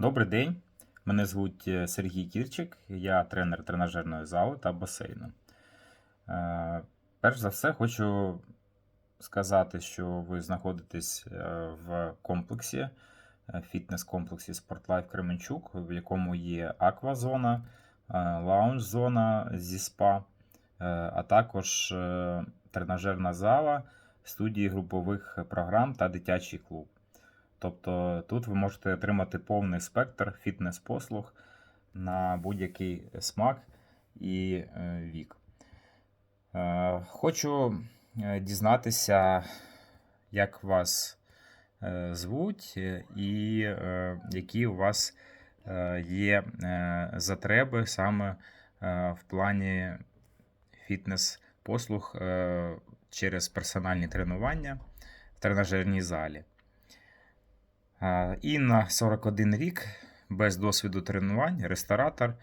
Добрий день. Мене звуть е, Сергій Кірчик, я тренер тренажерної зали та басейну. Е, Перш за все, хочу сказати, що ви знаходитесь е, в комплексі, фітнес-комплексі Спортлайф Кременчук, в якому є аквазона, лаунж-зона зі спа, а також тренажерна зала, студії групових програм та дитячий клуб. Тобто тут ви можете отримати повний спектр фітнес-послуг на будь-який смак і е, вік. Е, Хочу е, дізнатися, як вас звуть і які у вас є затреби саме в плані фітнес-послуг через персональні тренування в тренажерній залі. А, Інна 41 рік, без досвіду тренувань, ресторатор,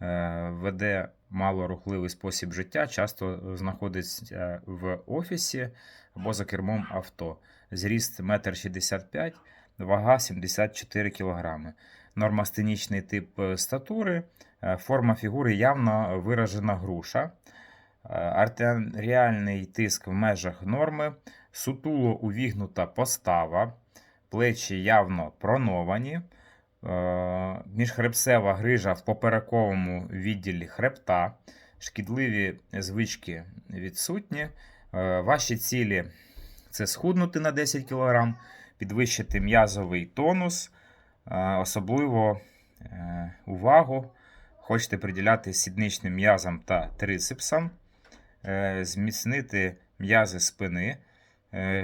е, веде малорухливий спосіб життя, часто знаходиться в офісі або за кермом авто. Зріст 1,65 м, вага 74 кг. Нормастенічний тип е, статури, е, форма фігури явно виражена груша. Е, Артеріальний тиск в межах норми, сутуло увігнута постава, плечі явно проновані, е, міжхребцева грижа в поперековому відділі хребта, шкідливі звички відсутні. Е, Ваші цілі це схуднути на 10 кг, підвищити м'язовий тонус, е, особливо увагу. Хочете приділяти сідничним м'язам та трицепсам, зміцнити м'язи спини,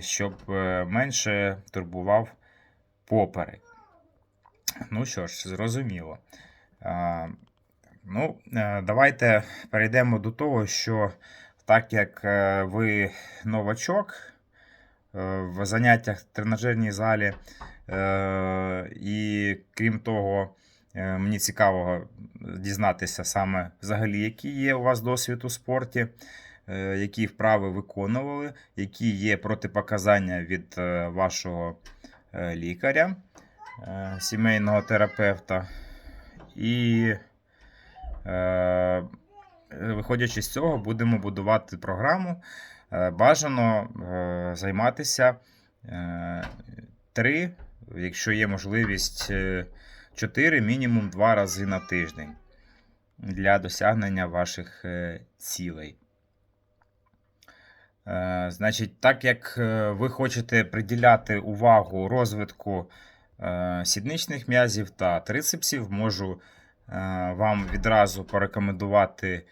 щоб е, менше турбував поперек. Ну що ж, зрозуміло. Ну, е, давайте перейдемо до того, що так як е, ви новачок е, в заняттях в тренажерній залі, е, і крім того, е, мені цікаво дізнатися саме взагалі, який є у вас досвід у спорті, е, які вправи виконували, які є протипоказання від е, вашого е, лікаря, е, сімейного терапевта. І е, виходячи з цього, будемо будувати програму. Е, Бажано е, займатися е, три, якщо є можливість, е, чотири, мінімум два рази на тиждень для досягнення ваших е, цілей. Е, Значить, так як е, ви хочете приділяти увагу розвитку е, сідничних м'язів та трицепсів, можу вам відразу порекомендувати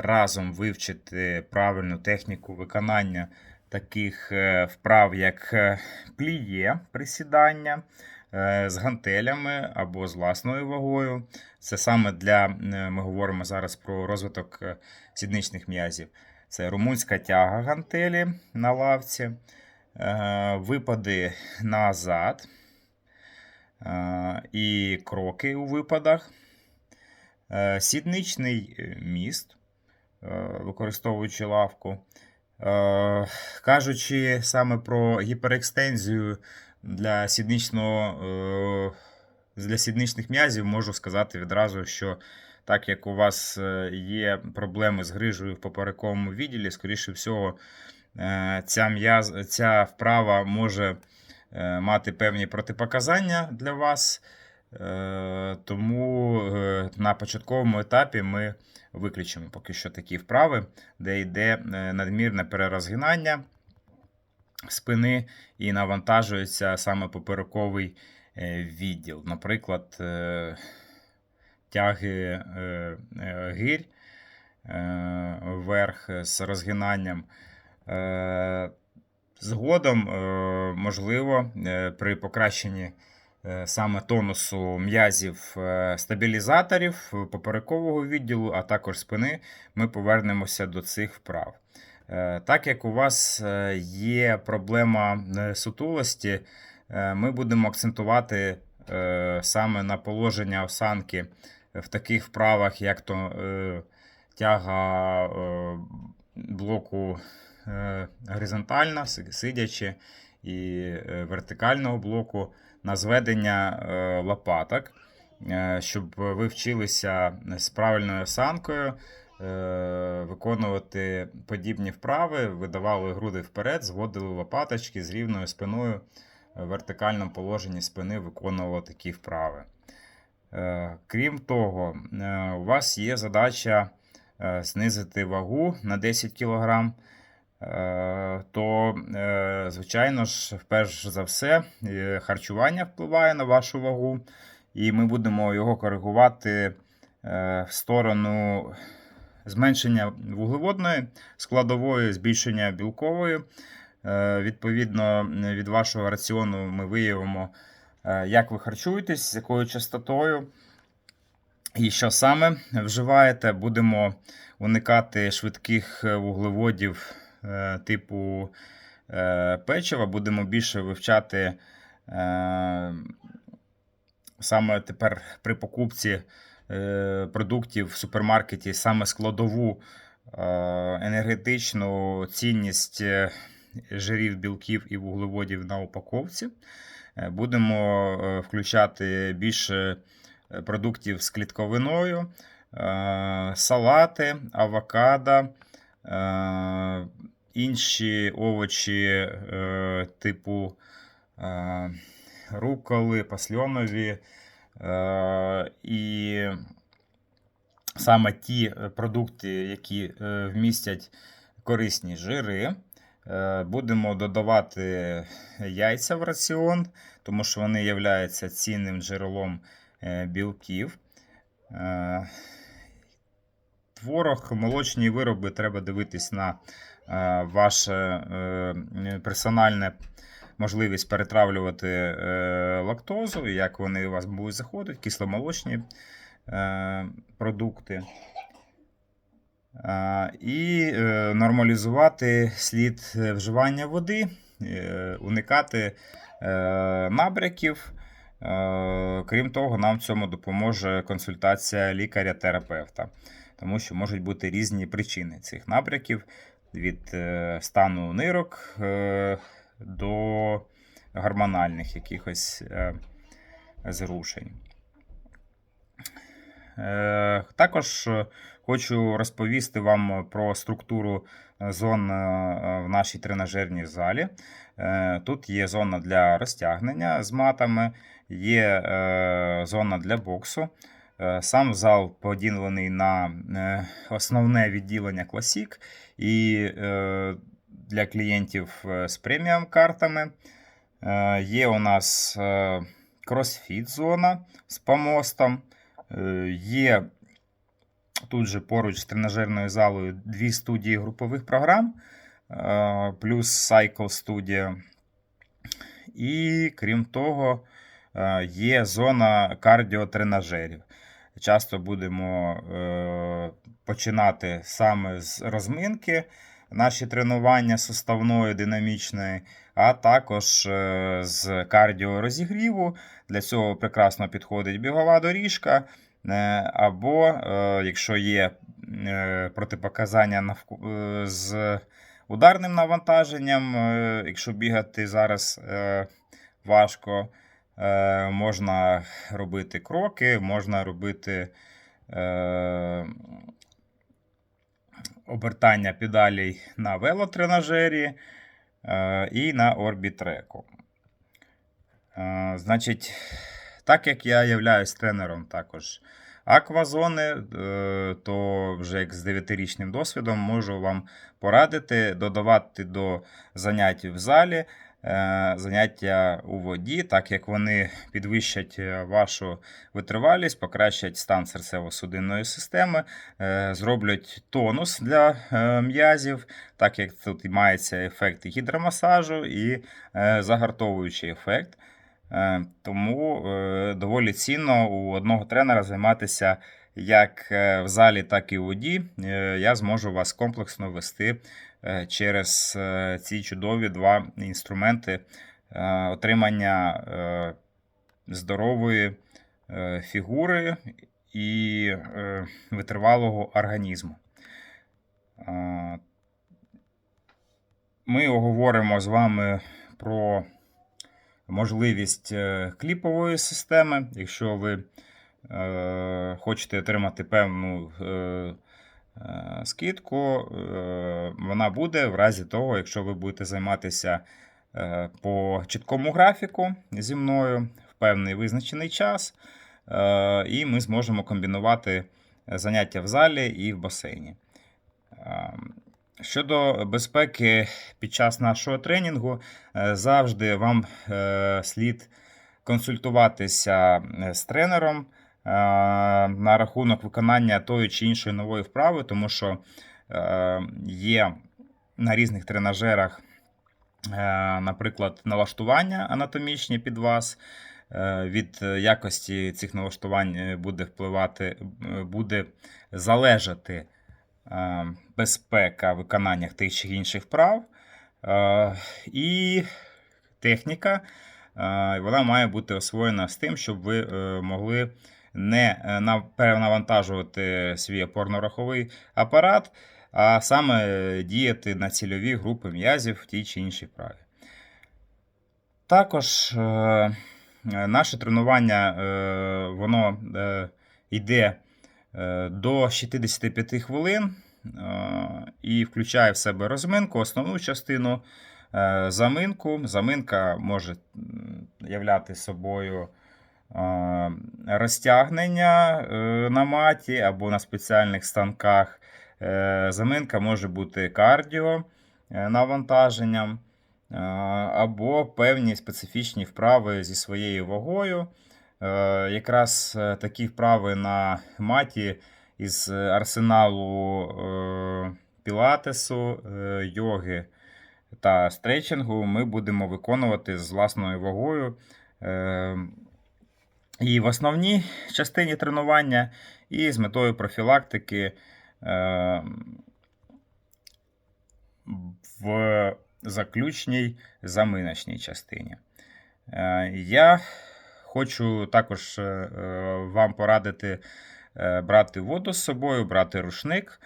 разом вивчити правильну техніку виконання таких вправ, як пліє присідання з гантелями або з власною вагою. Це саме для, ми говоримо зараз про розвиток сідничних м'язів. Це румунська тяга гантелі на лавці, е, випади назад. Е, і кроки у випадах, е, сідничний міст, використовуючи лавку. Кажучи саме про гіперекстензію для сідничного, для сідничних м'язів, можу сказати відразу, що так як у вас е, є проблеми з грижею в поперековому відділі, скоріше всього, е, ця, м'яз, ця вправа може е, мати певні протипоказання для вас. Тому на початковому етапі ми виключимо поки що такі вправи, де йде надмірне перерозгинання спини і навантажується саме поперековий відділ. Наприклад, тяги е, е, гирь е, вверх з розгинанням. Е, Згодом, е, можливо, е, при покращенні е, саме тонусу м'язів е, стабілізаторів поперекового відділу, а також спини, ми повернемося до цих вправ. Е, Так як у вас е, є проблема е, сутулості, е, ми будемо акцентувати е, саме на положення осанки в таких вправах, як то е, тяга е, блоку е, горизонтальна, сидячи, і е, вертикального блоку на зведення е, лопаток, е, щоб ви вчилися з правильною осанкою е, виконувати подібні вправи, видавали груди вперед, зводили лопаточки з рівною спиною в вертикальному положенні спини виконували такі вправи. Е, Крім того, е, у вас є задача е, знизити вагу на 10 кг. То, звичайно ж, перш за все, харчування впливає на вашу вагу, і ми будемо його коригувати в сторону зменшення вуглеводної складової, збільшення білкової. Відповідно, від вашого раціону ми виявимо, як ви харчуєтесь, з якою частотою. І що саме вживаєте, будемо уникати швидких е, вуглеводів е, типу е, печива, будемо більше вивчати е, саме тепер при покупці е, продуктів в супермаркеті саме складову е, енергетичну цінність е, жирів, білків і вуглеводів на упаковці. Е, Будемо е, включати більше е, продуктів з клітковиною, салати, авокадо, інші овочі типу руколи, пасльонові. І саме ті продукти, які вмістять корисні жири. Е, Будемо додавати яйця в раціон, тому що вони являються цінним джерелом е, білків. Е, Творог, молочні вироби треба дивитись на ваше персональне можливість перетравлювати лактозу, як вони у вас будуть заходити, кисломолочні продукти. І е, нормалізувати слід е, вживання води, е, уникати набряків. Крім того, нам в цьому допоможе консультація лікаря-терапевта, тому що можуть бути різні причини цих набряків від стану нирок до гормональних якихось зрушень. Також хочу розповісти вам про структуру е, зон е, в нашій тренажерній залі. Е, Тут є зона для розтягнення з матами, є е, зона для боксу. Е, Сам зал поділений на е, основне відділення Classic і е, для клієнтів е, з преміум картами. Е, Є у нас кросфіт зона з помостом. Е, Є тут же поруч з тренажерною залою дві студії групових програм, е, плюс Cycle Studio. І крім того, е, є зона кардіотренажерів. Часто будемо е, починати саме з розминки наші тренування суставної, динамічної, а також з кардіорозігріву. Для цього прекрасно підходить бігова доріжка. Е, Або, е, якщо є е, протипоказання з ударним навантаженням, якщо бігати зараз важко, можна робити кроки, можна робити обертання педалей на велотренажері і на орбітреку. Значить, так як я являюсь тренером також аквазони, е, то вже як з 9-річним досвідом можу вам порадити додавати до занять в залі. е, Заняття у воді, так як вони підвищать е, вашу витривалість, покращать стан серцево-судинної системи, зроблять тонус для м'язів, так як тут мається ефект гідромасажу і загартовуючий ефект. Е, Тому е, доволі цінно у одного тренера займатися як е, в залі, так і у воді. Я зможу вас комплексно вести через ці чудові два інструменти отримання здорової фігури і витривалого організму. Ми оговоримо з вами про можливість е, кліпової системи, якщо ви е, хочете отримати певну е, скидку, вона буде в разі того, якщо ви будете займатися по чіткому графіку зі мною в певний визначений час, і ми зможемо комбінувати заняття в залі і в басейні. Щодо безпеки під час нашого тренінгу, е, завжди вам е, слід консультуватися е, з тренером на рахунок виконання тої чи іншої нової вправи, тому що є на різних тренажерах, наприклад, налаштування анатомічні під вас. Від якості цих налаштувань буде впливати, буде залежати безпека виконання тих чи інших вправ. Е, І техніка е, вона має бути освоєна з тим, щоб ви е, могли не е, перенавантажувати свій опорно-раховий апарат, а саме е, діяти на цільові групи м'язів в тій чи іншій вправі. Також е, е, наше тренування е, воно е, йде е, до 65 хвилин е, і включає в себе розминку, основну частину, е, заминку. Заминка може являти собою е, розтягнення е, на маті або на спеціальних станках. Е, Заминка може бути кардіо е, навантаженням е, або певні специфічні вправи зі своєю вагою. Е, Якраз е, такі вправи на маті із арсеналу е, пілатесу, е, йоги та стретчингу ми будемо виконувати з власною вагою. І в основній частині тренування, і з метою профілактики в заключній заминочній частині. Я хочу також е, е, вам порадити е, брати воду з собою, брати рушник,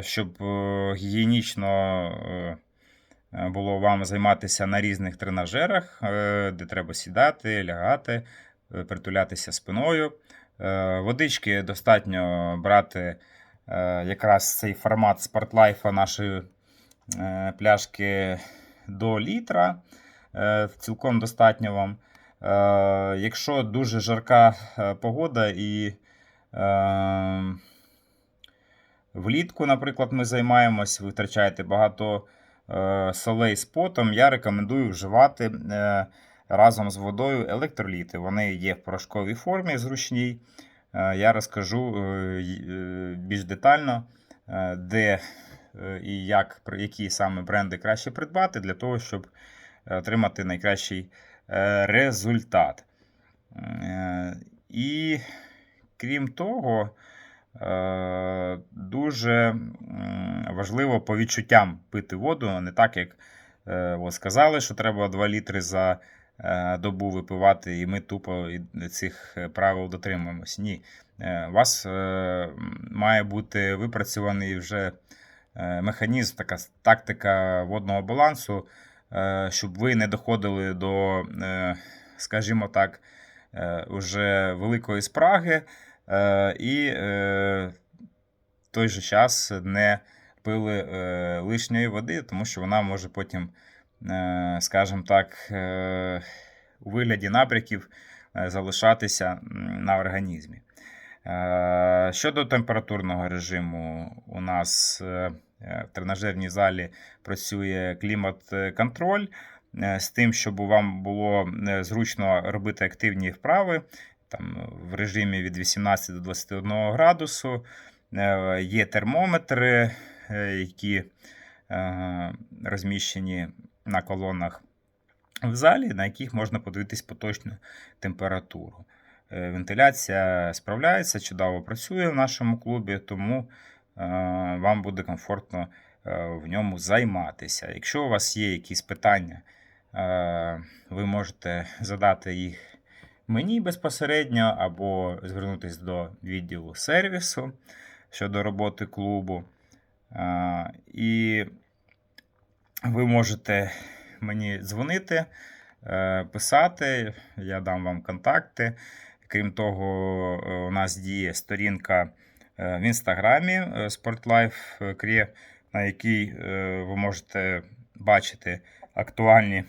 щоб гігієнічно було вам займатися на різних тренажерах, де треба сідати, лягати, притулятися спиною. Водички достатньо брати якраз цей формат спортлайфа нашої пляшки до літра. Цілком достатньо вам. Е, Якщо дуже жарка е, погода і е, влітку, наприклад, ми займаємось, ви втрачаєте багато солей з потом, я рекомендую вживати разом з водою електроліти. Вони є в порошковій формі зручній. Я розкажу більш детально, де і як, які саме бренди краще придбати для того, щоб отримати найкращий результат. Е, І крім того, е, дуже важливо по відчуттям пити воду, не так, як е, сказали, що треба 2 літри за е, добу випивати, і ми тупо цих е, правил дотримуємось. Ні. Е, У вас е, має бути випрацьований вже е, механізм, така тактика водного балансу, е, щоб ви не доходили до, е, скажімо так, е, уже великої спраги е, і е, в той же час не пили е, лишньої води, тому що вона може потім, е, скажімо так, е, у вигляді набряків е, залишатися на організмі. Е, Щодо температурного режиму, у нас е, е, в тренажерній залі працює клімат-контроль е, з тим, щоб вам було е, зручно робити активні вправи там, в режимі від 18 до 21 градусу. Е, Є термометри, е, які е, розміщені на колонах в залі, на яких можна подивитись поточну температуру. Е, Вентиляція справляється, чудово працює в нашому клубі, тому е, вам буде комфортно е, в ньому займатися. Якщо у вас є якісь питання, е, ви можете задати їх мені безпосередньо або звернутися до відділу сервісу щодо роботи клубу. Е, І ви можете мені дзвонити е, писати, я дам вам контакти. Крім того, е, у нас діє сторінка е, в інстаграмі е, SportLife Крє, на якій е, ви можете бачити актуальні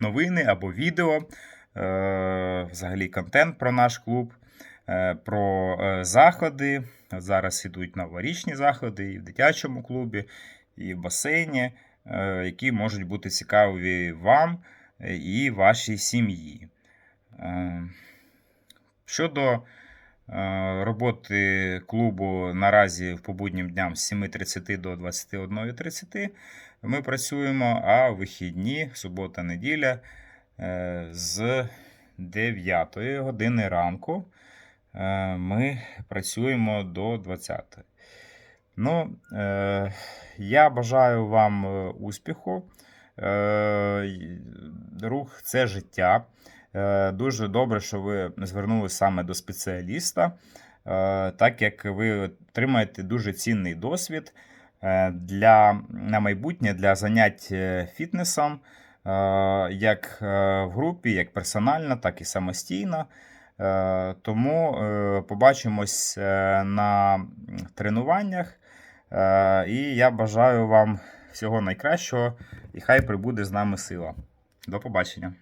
новини або відео, е, взагалі контент про наш клуб, е, про е, заходи. Зараз ідуть новорічні заходи і в дитячому клубі, і в басейні, е, які можуть бути цікаві вам е, і вашій сім'ї. Е, Щодо е, роботи клубу наразі в побуднім дням з 7.30 до 21.30 ми працюємо, а вихідні, субота, неділя е, з 9 години ранку е, ми працюємо до 20. Ну, е, я бажаю вам е, успіху. Е, рух це життя. Е, Дуже добре, що ви звернулися саме до спеціаліста, е, так як ви отримаєте дуже цінний досвід е, для, на майбутнє для занять фітнесом, як в групі, як персонально, так і самостійно. Тому побачимось на тренуваннях. І я бажаю вам всього найкращого, і хай прибуде з нами сила. До побачення.